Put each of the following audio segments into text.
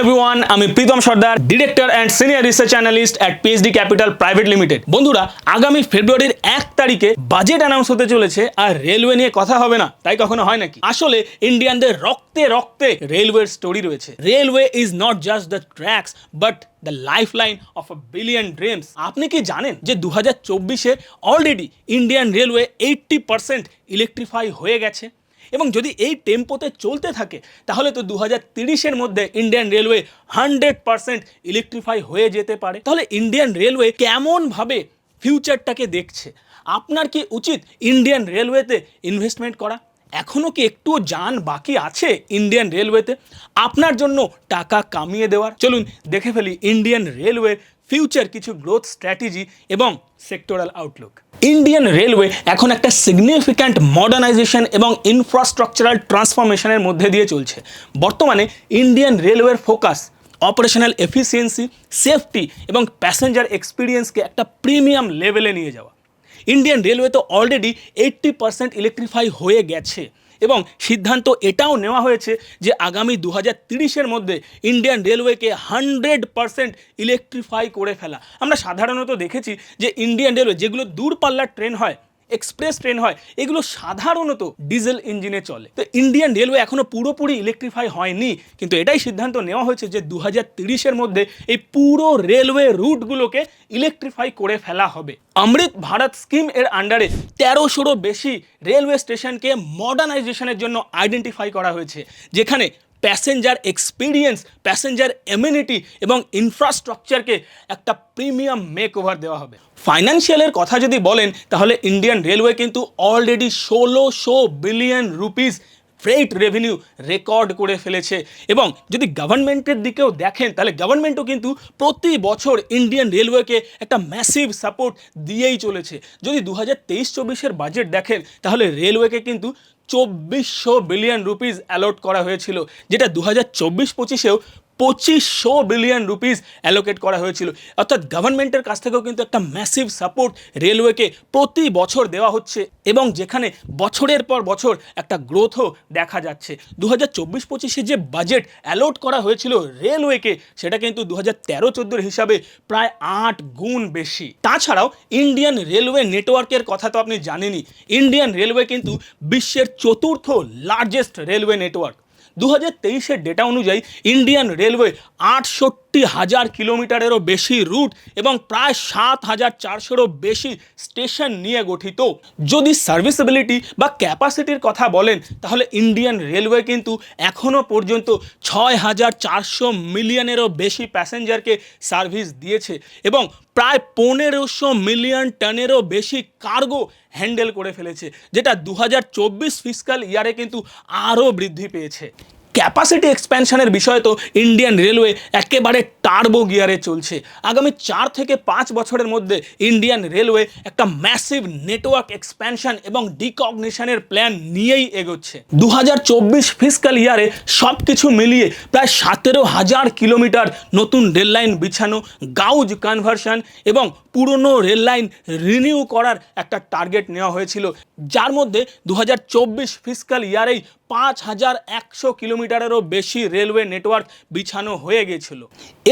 Everyone আমি Pritam Sardar director and senior research analyst at PHD capital private limited বন্ধুরা, আগামী ফেব্রুয়ারির এক তারিখে বাজেট অ্যানাউন্স হতে চলেছে আর রেলওয়ে নিয়ে কথা হবে না, তাই কখনো হয় নাকি? আসলে ইন্ডিয়ানদের রক্তে রক্তে রেলওয়ের স্টোরি রয়েছে। Railway is not just the tracks but the life line of a billion dreams আপনি কি জানেন যে দু হাজার চব্বিশে already Indian railway eighty percent electrify হয়ে গেছে? এবং যদি এই টেম্পোতে চলতে থাকে, তাহলে তো দু হাজার তিরিশের মধ্যে Indian railway hundred percent electrify হয়ে যেতে পারে। তাহলে ইন্ডিয়ান রেলওয়ে কেমনভাবে ফিউচারটাকে দেখছে? আপনার কি উচিত ইন্ডিয়ান রেলওয়েতে ইনভেস্টমেন্ট করা? এখনও কি একটুও যান বাকি আছে ইন্ডিয়ান রেলওয়েতে আপনার জন্য টাকা কামিয়ে দেওয়ার। চলুন দেখে ফেলি ইন্ডিয়ান রেলওয়ের ফিউচার কিছু গ্রোথ স্ট্র্যাটেজি এবং সেক্টরাল আউটলুক ইন্ডিয়ান রেলওয়ে এখন একটা সিগনিফিক্যান্ট মডার্নাইজেশন এবং ইনফ্রাস্ট্রাকচারাল ট্রান্সফরমেশনের মধ্যে দিয়ে চলছে। বর্তমানে ইন্ডিয়ান রেলওয়ের ফোকাস অপারেশনাল এফিসিয়েন্সি সেফটি এবং প্যাসেঞ্জার এক্সপিরিয়েন্সকে একটা প্রিমিয়াম লেভেলে নিয়ে যাওয়া। ইন্ডিয়ান রেলওয়ে তো অলরেডি এইট্টি পার্সেন্ট ইলেকট্রিফাই হয়ে গেছে। এবং সিদ্ধান্ত এটাও নেওয়া হয়েছে যে আগামী দু হাজার মধ্যে ইন্ডিয়ান রেলওয়েকে হান্ড্রেড পারসেন্ট ইলেকট্রিফাই করে ফেলা। আমরা সাধারণত দেখেছি যে ইন্ডিয়ান রেলওয়ে যেগুলো দূরপাল্লার ট্রেন হয় এক্সপ্রেস ট্রেন হয়, এগুলো সাধারণত ডিজেল ইঞ্জিনে চলে। তো ইন্ডিয়ান রেলওয়ে এখনও পুরোপুরি ইলেকট্রিফাই হয়নি, কিন্তু এটাই সিদ্ধান্ত নেওয়া হয়েছে যে দু হাজার মধ্যে এই পুরো রেলওয়ে রুটগুলোকে ইলেকট্রিফাই করে ফেলা হবে। অমৃত ভারত স্কিম এর আন্ডারে তেরোশোরও বেশি রেলওয়ে স্টেশনকে মডার্নাইজেশনের জন্য আইডেন্টিফাই করা হয়েছে, যেখানে প্যাসেঞ্জার এক্সপিরিয়েন্স প্যাসেঞ্জার এমিউনিটি এবং ইনফ্রাস্ট্রাকচারকে একটা প্রিমিয়াম মেক ওভার দেওয়া হবে। ফাইন্যান্সিয়ালের কথা যদি বলেন, তাহলে ইন্ডিয়ান রেলওয়ে কিন্তু অলরেডি ষোলোশো billion rupees freight revenue record করে ফেলেছে। এবং যদি গভর্নমেন্টের দিকেও দেখেন, তাহলে গভর্নমেন্টও কিন্তু প্রতি বছর ইন্ডিয়ান রেলওয়েকে একটা ম্যাসিভ সাপোর্ট দিয়েই চলেছে। যদি দু হাজার তেইশ চব্বিশের বাজেট দেখেন, তাহলে রেলওয়েকে কিন্তু চব্বিশশো বিলিয়ন রুপিস অ্যালট করা হয়েছিল, যেটা দু হাজার চব্বিশ পঁচিশেও পঁচিশশো বিলিয়ন রুপিস অ্যালোকেট করা হয়েছিল। অর্থাৎ গভর্নমেন্টের কাছ থেকেও কিন্তু একটা ম্যাসিভ সাপোর্ট রেলওয়েকে প্রতি বছর দেওয়া হচ্ছে এবং যেখানে বছরের পর বছর একটা গ্রোথও দেখা যাচ্ছে। দু হাজার চব্বিশ পঁচিশে যে বাজেট অ্যালোট করা হয়েছিল রেলওয়েকে সেটা কিন্তু দু হাজার তেরো চোদ্দোর হিসাবে প্রায় আট গুণ বেশি। তাছাড়াও ইন্ডিয়ান রেলওয়ে নেটওয়ার্কের কথা তো আপনি জানেনই। ইন্ডিয়ান রেলওয়ে কিন্তু বিশ্বের চতুর্থ লার্জেস্ট রেলওয়ে নেটওয়ার্ক দু হাজার তেইশের ডেটা অনুযায়ী ইন্ডিয়ান রেলওয়ে আটষট্টি হাজার কিলোমিটারেরও বেশি রুট এবং প্রায় সাত হাজার চারশোরও বেশি স্টেশন নিয়ে গঠিত। যদি সার্ভিসেবিলিটি বা ক্যাপাসিটির কথা বলেন, তাহলে ইন্ডিয়ান রেলওয়ে কিন্তু এখনও পর্যন্ত ছয় হাজার চারশো মিলিয়নেরও বেশি প্যাসেঞ্জারকে সার্ভিস দিয়েছে এবং প্রায় পনেরোশো মিলিয়ন টনেরও বেশি কার্গো হ্যান্ডেল করে ফেলেছে, যেটা দু হাজার চব্বিশ ফিসকাল ইয়ারে কিন্তু আরও বৃদ্ধি পেয়েছে। ক্যাপাসিটি এক্সপ্যানশনের বিষয়ে তো ইন্ডিয়ান রেলওয়ে একেবারে টার্বো গিয়ারে চলছে। আগামী চার থেকে পাঁচ বছরের মধ্যে ইন্ডিয়ান রেলওয়ে একটা ম্যাসিভ নেটওয়ার্ক এক্সপ্যানশন এবং ডিকগনিশনের প্ল্যান নিয়েই এগোচ্ছে। দু হাজার চব্বিশ ফিসকাল ইয়ারে সব কিছু মিলিয়ে প্রায় সতেরো হাজার কিলোমিটার নতুন রেল লাইন বিছানো গাউজ কনভার্সন এবং পুরনো রেল লাইন রিনিউ করার একটা টার্গেট নেওয়া হয়েছিল। যার মধ্যে দু হাজার চব্বিশ ফিসকাল ইয়ারেই পাঁচ হাজার একশো কিলোমিটারেরও বেশি রেলওয়ে নেটওয়ার্ক বিছানো হয়ে গেছিল।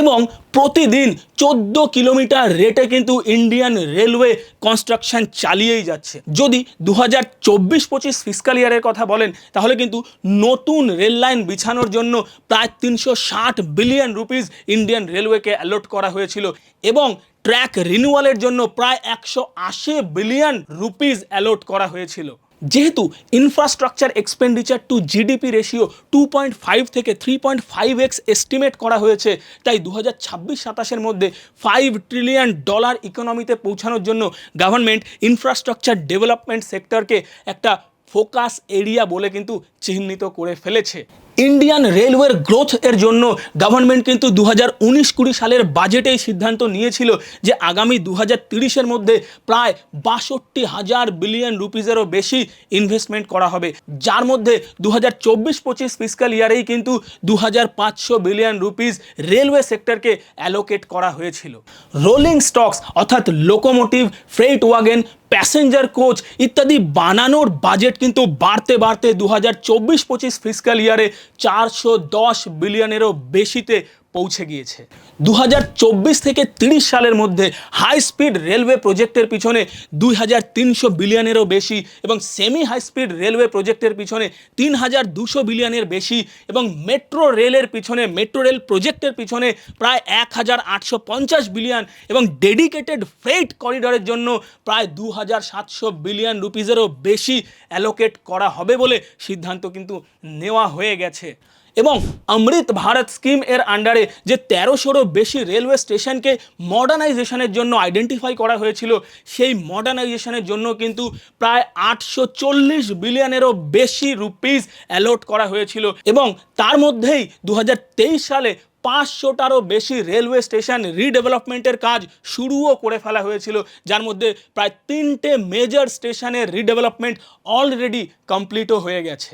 এবং প্রতিদিন চোদ্দ কিলোমিটার রেটে কিন্তু ইন্ডিয়ান রেলওয়ে কনস্ট্রাকশন চালিয়েই যাচ্ছে। যদি দু হাজার চব্বিশ পঁচিশ ফিসকাল ইয়ারের কথা বলেন, তাহলে কিন্তু নতুন রেল লাইন বিছানোর জন্য প্রায় তিনশো ষাট বিলিয়ন রুপিস ইন্ডিয়ান রেলওয়েকে অ্যালোট করা হয়েছিল এবং ট্র্যাক রিনিউয়ালের জন্য প্রায় একশো আশি বিলিয়ন রুপিস অ্যালোট করা হয়েছিল। যেহেতু infrastructure expenditure to GDP ratio two point five থেকে three point five x estimate করা হয়েছে, তাই দু হাজার ছাব্বিশ সাতাশের মধ্যে ফাইভ ট্রিলিয়ন ডলার ইকোনমিতে পৌঁছানোর জন্য গভর্নমেন্ট ইনফ্রাস্ট্রাকচার ডেভেলপমেন্ট সেক্টরকে একটা ফোকাস এরিয়া বলে কিন্তু চিহ্নিত করে ফেলেছে। ইন্ডিয়ান রেলওয়ের গ্রোথ এর জন্য গভর্নমেন্ট কিন্তু দু হাজার উনিশ কুড়ি সালের বাজেটেই সিদ্ধান্ত নিয়েছিল যে আগামী দু হাজার তিরিশের মধ্যে প্রায় বাষট্টি হাজার বিলিয়ন রুপিজেরও বেশি ইনভেস্টমেন্ট করা হবে। যার মধ্যে দু হাজার চব্বিশ পঁচিশ ফিসকাল ইয়ারেই কিন্তু দু হাজার পাঁচশো বিলিয়ন রুপিস রেলওয়ে সেক্টরকে অ্যালোকেট করা হয়েছিল। রোলিং স্টকস অর্থাৎ locomotive freight wagon passenger coach ইত্যাদি বানানোর বাজেট কিন্তু বাড়তে বাড়তে দু হাজার চব্বিশ পঁচিশ ফিসকাল ইয়ারে চারশো দশ বিলিয়নেরও বেশিতে পৌঁছে গিয়েছে। দু হাজার চব্বিশ থেকে তিরিশ সালের মধ্যে হাই স্পিড রেলওয়ে প্রজেক্টের পিছনে দুই হাজার তিনশো বিলিয়নেরও বেশি এবং সেমি হাই স্পিড রেলওয়ে প্রজেক্টের পিছনে তিন হাজার বিলিয়নের বেশি এবং মেট্রো রেলের পিছনে মেট্রো রেল প্রজেক্টের পিছনে প্রায় এক হাজার আটশো পঞ্চাশ বিলিয়ন এবং ডেডিকেটেড ফ্রেট করিডরের জন্য প্রায় দু হাজার সাতশো বিলিয়ন রুপিজেরও বেশি অ্যালোকেট করা হবে বলে সিদ্ধান্ত কিন্তু নেওয়া হয়ে গেছে। এবং অমৃত ভারত স্কিম এর আন্ডারে যে তেরোশোরও বেশি রেলওয়ে স্টেশনকে মডার্নাইজেশনের জন্য আইডেন্টিফাই করা হয়েছিল, সেই মডার্নাইজেশনের জন্য কিন্তু প্রায় আটশো চল্লিশ বিলিয়নেরও বেশি রুপিস অ্যালোট করা হয়েছিল এবং তার মধ্যেই দু হাজার তেইশ সালে পাঁচশোটারও বেশি রেলওয়ে স্টেশন রিডেভেলপমেন্টের কাজ শুরুও করে ফেলা হয়েছিল, যার মধ্যে প্রায় তিনটে মেজর স্টেশনের রিডেভেলপমেন্ট অলরেডি কমপ্লিটও হয়ে গেছে।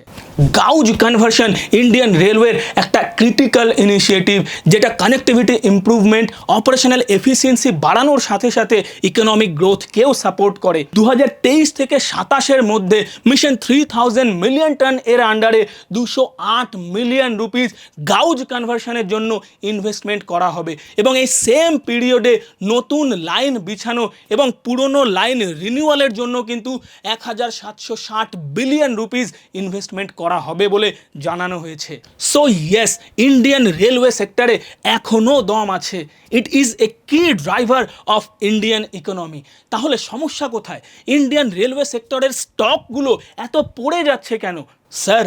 গাউজ কনভার্সন ইন্ডিয়ান রেলওয়ের একটা ক্রিটিক্যাল ইনিশিয়েটিভ যেটা কানেক্টিভিটি ইমপ্রুভমেন্ট অপারেশনাল এফিসিয়েন্সি বাড়ানোর সাথে সাথে ইকোনমিক গ্রোথকেও সাপোর্ট করে। দু হাজার তেইশ থেকে সাতাশের মধ্যে mission three thousand million ton এর আন্ডারে দুশো আট মিলিয়ন রুপিস গাউজ কনভার্সনের জন্য ইনভেস্টমেন্ট করা হবে। এবং এই সেম পিরিয়ডে নতুন লাইন বিছানো এবং পুরনো লাইন রিনিউয়ালের জন্য কিন্তু এক হাজার সাতশো ষাট বিলিয়ন রুপিস ইনভেস্টমেন্ট করা হবে বলে জানানো হয়েছে। সো ইয়েস ইন্ডিয়ান রেলওয়ে সেক্টরে এখনও দম আছে। ইট ইজ এ কি ড্রাইভার অফ ইন্ডিয়ান ইকোনমি তাহলে সমস্যা কোথায়? ইন্ডিয়ান রেলওয়ে সেক্টরের স্টকগুলো এত পড়ে যাচ্ছে কেন? স্যার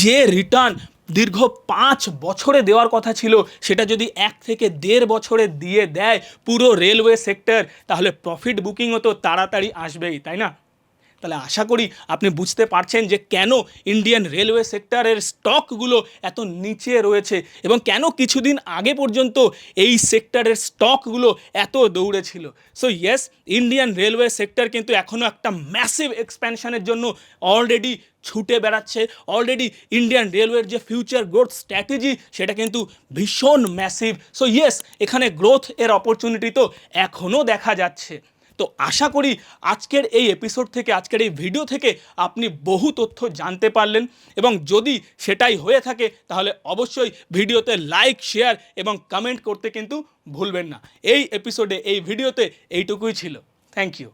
যে রিটার্ন দীর্ঘ পাঁচ বছরে দেওয়ার কথা ছিল, সেটা যদি এক থেকে দেড় বছরে দিয়ে দেয় পুরো রেলওয়ে সেক্টর তাহলে প্রফিট বুকিংও তো তাড়াতাড়ি আসবেই, তাই না? তাহলে আশা করি আপনি বুঝতে পারছেন যে কেন ইন্ডিয়ান রেলওয়ে সেক্টরের স্টকগুলো এত নিচে রয়েছে এবং কেন কিছুদিন আগে পর্যন্ত এই সেক্টরের স্টকগুলো এত দৌড়েছিল so yes Indian railway sector কিন্তু এখনও একটা ম্যাসিভ এক্সপ্যানশনের জন্য অলরেডি ছুটে বেড়াচ্ছে। অলরেডি ইন্ডিয়ান রেলওয়ের যে ফিউচার গ্রোথ স্ট্র্যাটেজি সেটা কিন্তু ভীষণ ম্যাসিভ সো ইয়েস এখানে গ্রোথ এর অপরচুনিটি তো এখনও দেখা যাচ্ছে। তো আশা করি আজকের এই এপিসোড থেকে, আজকের এই ভিডিও থেকে আপনি বহু তথ্য জানতে পারলেন এবং যদি সেটাই হয়ে থাকে, তাহলে অবশ্যই ভিডিওতে লাইক শেয়ার এবং কমেন্ট করতে কিন্তু ভুলবেন না। এই এপিসোডে এই ভিডিওতে এইটুকুই ছিল। Thank you